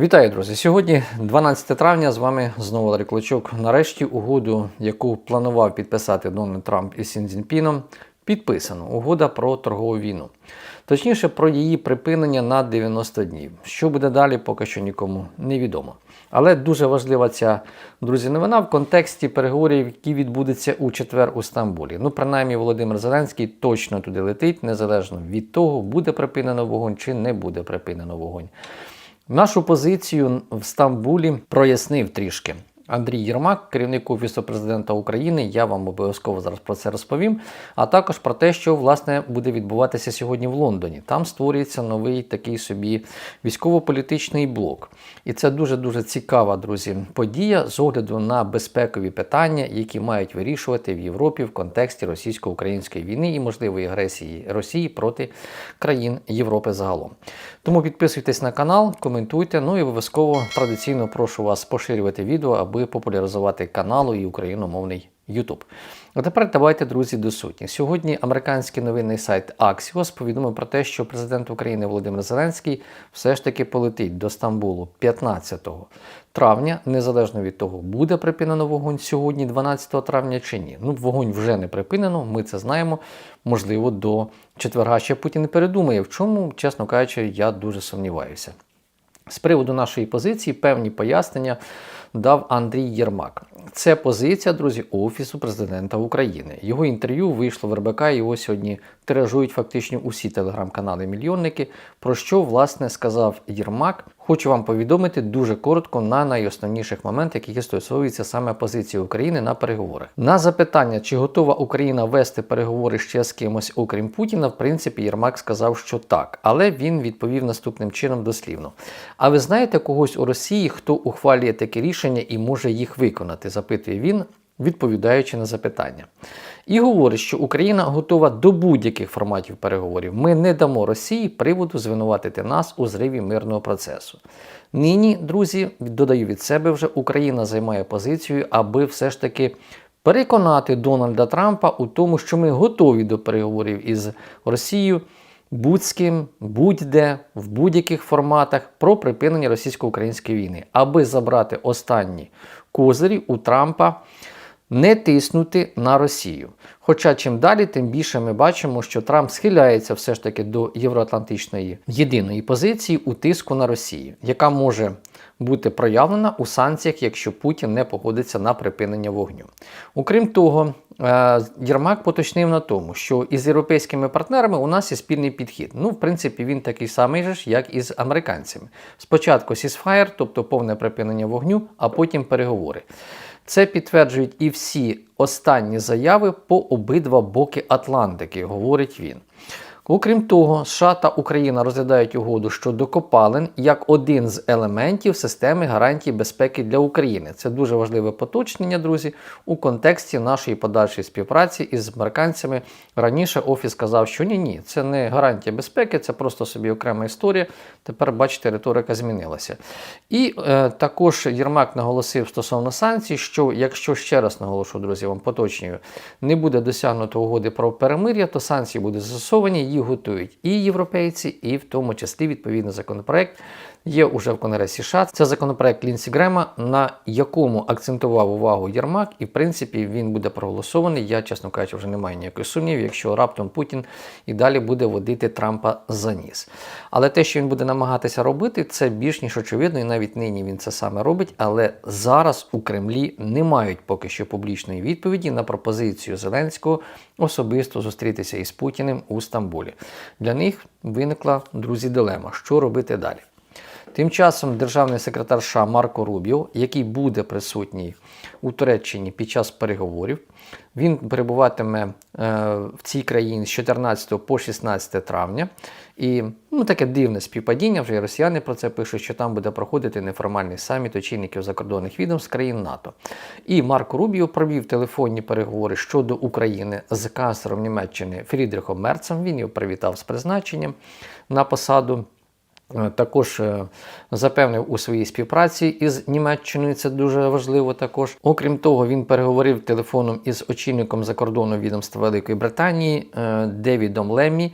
Вітаю, друзі! Сьогодні 12 травня. З вами знову Ларі Клочок. Нарешті угоду, яку планував підписати Дональд Трамп із Сін Цзіньпіном, підписано. Угода про торгову війну. Точніше, про її припинення на 90 днів. Що буде далі, поки що нікому не відомо. Але дуже важлива ця, друзі, новина в контексті переговорів, які відбудуться у четвер у Стамбулі. Ну, принаймні, Володимир Зеленський точно туди летить, незалежно від того, буде припинено вогонь чи не буде припинено вогонь. Нашу позицію в Стамбулі прояснив трішки. Андрій Єрмак, керівник Офісу президента України, я вам обов'язково зараз про це розповім. А також про те, що власне буде відбуватися сьогодні в Лондоні. Там створюється новий такий собі військово-політичний блок. І це дуже дуже цікава, друзі, подія з огляду на безпекові питання, які мають вирішувати в Європі в контексті російсько-української війни і можливої агресії Росії проти країн Європи загалом. Тому підписуйтесь на канал, коментуйте. Ну і обов'язково традиційно прошу вас поширювати відео, аби популяризувати каналу і україномовний YouTube. А тепер давайте, друзі, до суті. Сьогодні американський новинний сайт Axios повідомив про те, що президент України Володимир Зеленський все ж таки полетить до Стамбулу 15 травня, незалежно від того, буде припинено вогонь сьогодні, 12 травня чи ні. Ну, вогонь вже не припинено, ми це знаємо. Можливо, до четверга ще Путін передумає. В чому, чесно кажучи, я дуже сумніваюся. З приводу нашої позиції певні пояснення дав Андрій Єрмак. Це позиція, друзі, Офісу президента України. Його інтерв'ю вийшло в РБК, його сьогодні тиражують фактично усі телеграм-канали мільйонники. Про що власне сказав Єрмак? Хочу вам повідомити дуже коротко на найосновніших моментах, які стосуються саме позиції України на переговорах. На запитання, чи готова Україна вести переговори ще з кимось, окрім Путіна, в принципі, Єрмак сказав, що так, але він відповів наступним чином дослівно. А ви знаєте когось у Росії, хто ухвалює таке рішення і може їх виконати? запитує він, відповідаючи на запитання. І говорить, що Україна готова до будь-яких форматів переговорів. Ми не дамо Росії приводу звинуватити нас у зриві мирного процесу. Нині, друзі, додаю від себе вже Україна займає позицію, аби все ж таки переконати Дональда Трампа у тому, що ми готові до переговорів із Росією будь з ким, будь-де, в будь-яких форматах про припинення російсько-української війни, аби забрати останні козирі у Трампа не тиснути на Росію. Хоча чим далі, тим більше ми бачимо, що Трамп схиляється все ж таки до євроатлантичної єдиної позиції у тиску на Росію, яка може бути проявлена у санкціях, якщо Путін не погодиться на припинення вогню. Окрім того, е, Єрмак поточнив на тому, що із європейськими партнерами у нас є спільний підхід. Ну, в принципі, він такий самий же ж, як і з американцями. Спочатку сісфаєр, тобто повне припинення вогню, а потім переговори. Це підтверджують і всі останні заяви по обидва боки Атлантики, говорить він. Окрім того, США та Україна розглядають угоду щодо копалин як один з елементів системи гарантій безпеки для України. Це дуже важливе поточнення, друзі, у контексті нашої подальшої співпраці із американцями. Раніше Офіс сказав, що ні, ні, це не гарантія безпеки, це просто собі окрема історія. Тепер, бачите, риторика змінилася. І е, також Єрмак наголосив стосовно санкцій, що якщо ще раз наголошую, друзі, вам поточнюю, не буде досягнуто угоди про перемир'я, то санкції будуть застосовані. Готують і європейці, і в тому числі відповідний законопроект є уже в Конгресі США. Це законопроект Лінсі Грема, на якому акцентував увагу Єрмак, і в принципі він буде проголосований. Я, чесно кажучи, вже не маю ніякої сумнівів, якщо раптом Путін і далі буде водити Трампа за ніс. Але те, що він буде намагатися робити, це більш ніж очевидно, і навіть нині він це саме робить. Але зараз у Кремлі не мають поки що публічної відповіді на пропозицію Зеленського особисто зустрітися із Путіним у Стамбулі. Для них виникла друзі дилема, що робити далі. Тим часом державний секретар США Марко Рубіо, який буде присутній у Туреччині під час переговорів, він перебуватиме е, в цій країні з 14 по 16 травня. І ну, таке дивне співпадіння, вже і росіяни про це пишуть, що там буде проходити неформальний саміт очільників закордонних відомств країн НАТО. І Марко Рубіо провів телефонні переговори щодо України з канцлером Німеччини Фрідрихом Мерцем. Він його привітав з призначенням на посаду. Е, також е, запевнив у своїй співпраці із Німеччиною, це дуже важливо. Також, окрім того, він переговорив телефоном із очільником закордонного відомства Великої Британії е, Девідом Леммі,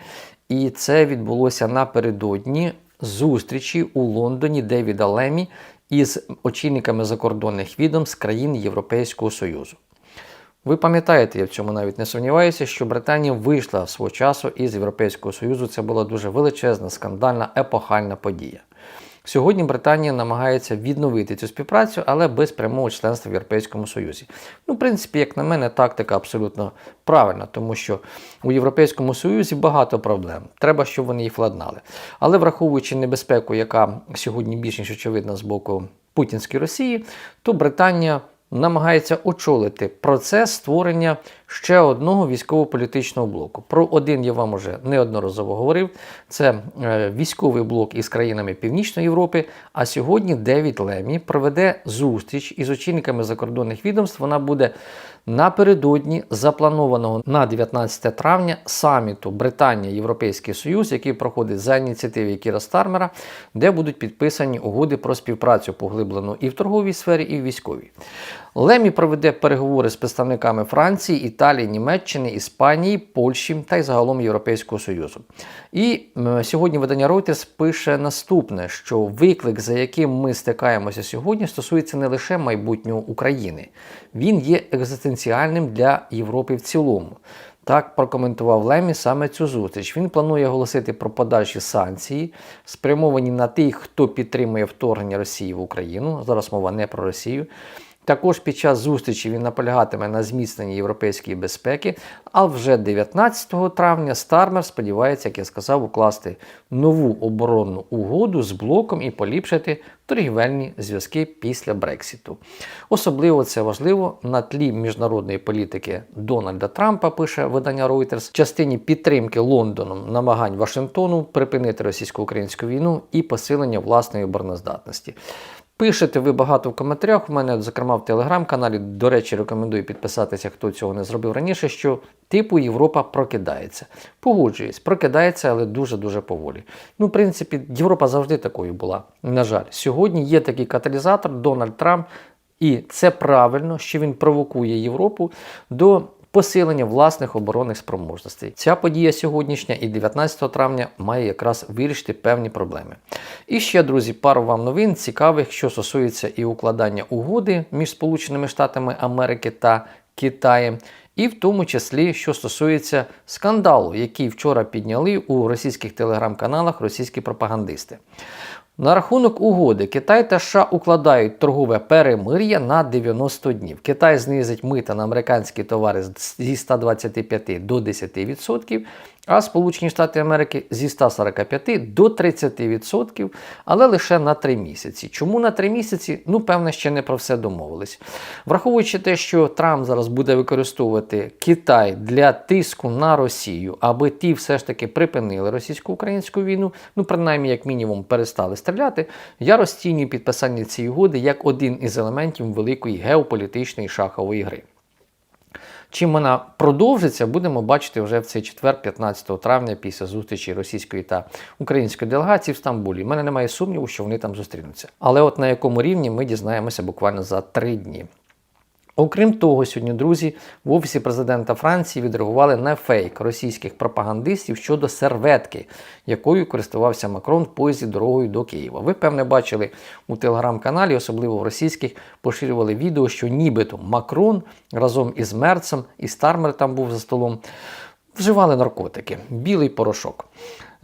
і це відбулося напередодні зустрічі у Лондоні Девіда Лемі із очільниками закордонних відомств країн Європейського Союзу. Ви пам'ятаєте, я в цьому навіть не сумніваюся, що Британія вийшла свого часу із Європейського Союзу. Це була дуже величезна, скандальна, епохальна подія. Сьогодні Британія намагається відновити цю співпрацю, але без прямого членства в Європейському Союзі. Ну, в принципі, як на мене, тактика абсолютно правильна, тому що у Європейському Союзі багато проблем. Треба, щоб вони їх владнали. Але враховуючи небезпеку, яка сьогодні більш ніж очевидна з боку Путінської Росії, то Британія намагається очолити процес створення ще одного військово-політичного блоку. Про один я вам уже неодноразово говорив. Це е, військовий блок із країнами Північної Європи. А сьогодні Девід Лемі проведе зустріч із очільниками закордонних відомств. Вона буде напередодні запланованого на 19 травня саміту Британія Європейський Союз, який проходить за ініціативи Кіра Стармера, де будуть підписані угоди про співпрацю поглиблену і в торговій сфері, і в військовій. Лемі проведе переговори з представниками Франції, Італії, Німеччини, Іспанії, Польщі та й загалом Європейського Союзу. І сьогодні видання Reuters пише наступне: що виклик, за яким ми стикаємося сьогодні, стосується не лише майбутнього України, він є екзистенціальним для Європи в цілому. Так прокоментував Лемі саме цю зустріч. Він планує оголосити про подальші санкції, спрямовані на тих, хто підтримує вторгнення Росії в Україну. Зараз мова не про Росію. Також під час зустрічі він наполягатиме на зміцненні європейської безпеки. А вже 19 травня Стармер сподівається, як я сказав, укласти нову оборонну угоду з блоком і поліпшити торгівельні зв'язки після Брексіту. Особливо це важливо на тлі міжнародної політики Дональда Трампа, пише видання Reuters, в частині підтримки Лондоном намагань Вашингтону припинити російсько-українську війну і посилення власної обороноздатності. Пишете ви багато в коментарях. У мене, зокрема, в телеграм-каналі, до речі, рекомендую підписатися, хто цього не зробив раніше. Що типу Європа прокидається. Погоджуюсь, прокидається, але дуже-дуже поволі. Ну, в принципі, Європа завжди такою була. На жаль, сьогодні є такий каталізатор Дональд Трамп, і це правильно, що він провокує Європу до посилення власних оборонних спроможностей. Ця подія сьогоднішня і 19 травня має якраз вирішити певні проблеми. І ще, друзі, пару вам новин цікавих, що стосується і укладання угоди між Сполученими Штатами Америки та Китаєм. І в тому числі, що стосується скандалу, який вчора підняли у російських телеграм-каналах російські пропагандисти. На рахунок угоди Китай та США укладають торгове перемир'я на 90 днів. Китай знизить мита на американські товари зі 125 до 10%, а Сполучені Штати Америки зі 145 до 30%, але лише на 3 місяці. Чому на 3 місяці? Ну, певно, ще не про все домовились. Враховуючи те, що Трамп зараз буде використовувати Китай для тиску на Росію, аби ті все ж таки припинили російсько-українську війну, ну принаймні, як мінімум, перестали стріляти, я розцінюю підписання цієї угоди як один із елементів великої геополітичної шахової гри. Чим вона продовжиться, будемо бачити вже в цей четвер, 15 травня, після зустрічі російської та української делегації в Стамбулі. У мене немає сумніву, що вони там зустрінуться. Але от на якому рівні ми дізнаємося буквально за три дні. Окрім того, сьогодні, друзі, в офісі президента Франції відреагували на фейк російських пропагандистів щодо серветки, якою користувався Макрон в поїзді дорогою до Києва. Ви, певне, бачили у телеграм-каналі, особливо в російських, поширювали відео, що нібито Макрон разом із Мерцем, і Стармер там був за столом, вживали наркотики, білий порошок.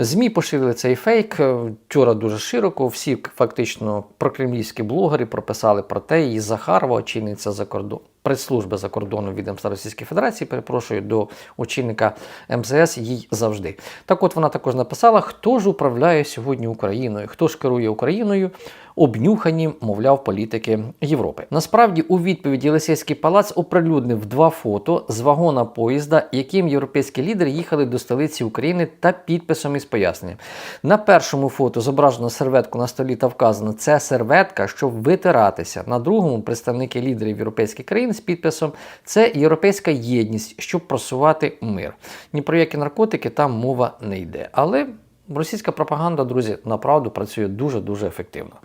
ЗМІ поширили цей фейк вчора дуже широко. Всі фактично прокремлівські блогери прописали про те, і Захарова, очільниця за кордон, прес-служби закордону відомства Російської Федерації, перепрошую, до очільника МЗС їй завжди. Так от вона також написала, хто ж управляє сьогодні Україною, хто ж керує Україною, обнюхані, мовляв, політики Європи. Насправді, у відповіді Єлисейський палац оприлюднив два фото з вагона поїзда, яким європейські лідери їхали до столиці України та підписом із поясненням. На першому фото зображено серветку на столі та вказано, це серветка, щоб витиратися. На другому представники лідерів європейських країн з підписом це європейська єдність, щоб просувати мир. Ні про які наркотики там мова не йде. Але російська пропаганда, друзі, направду працює дуже-дуже ефективно.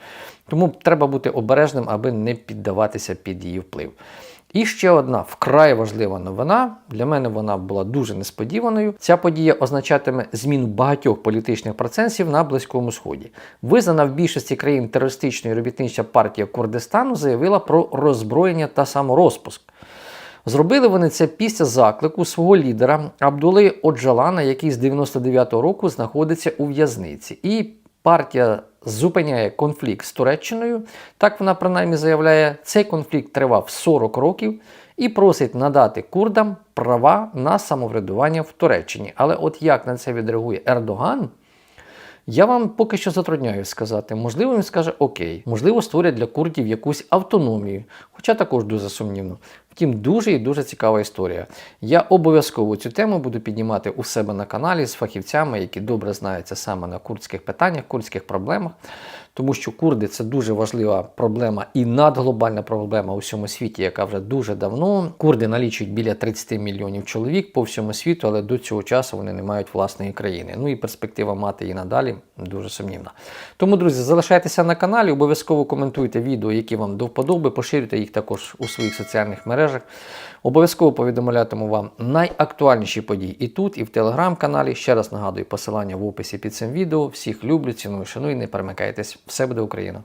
Тому треба бути обережним, аби не піддаватися під її вплив. І ще одна вкрай важлива новина. Для мене вона була дуже несподіваною. Ця подія означатиме зміну багатьох політичних процесів на Близькому Сході. Визнана в більшості країн терористичною робітнича партія Курдистану заявила про роззброєння та саморозпуск. Зробили вони це після заклику свого лідера Абдули Оджалана, який з 99-го року знаходиться у в'язниці. І партія зупиняє конфлікт з Туреччиною. Так вона принаймні заявляє, цей конфлікт тривав 40 років і просить надати курдам права на самоврядування в Туреччині. Але от як на це відреагує Ердоган? Я вам поки що затрудняю сказати. Можливо, він скаже окей, можливо, створять для курдів якусь автономію, хоча також дуже сумнівно. Втім, дуже і дуже цікава історія. Я обов'язково цю тему буду піднімати у себе на каналі з фахівцями, які добре знаються саме на курдських питаннях, курдських проблемах. Тому що курди це дуже важлива проблема і надглобальна проблема у всьому світі, яка вже дуже давно. Курди налічують біля 30 мільйонів чоловік по всьому світу, але до цього часу вони не мають власної країни. Ну і перспектива мати її надалі дуже сумнівна. Тому, друзі, залишайтеся на каналі, обов'язково коментуйте відео, які вам до вподоби, поширюйте їх також у своїх соціальних мережах. Обов'язково повідомлятиму вам найактуальніші події і тут, і в телеграм-каналі. Ще раз нагадую посилання в описі під цим відео. Всіх люблю, ціную, шаную, не перемикайтесь. Все буде Україна!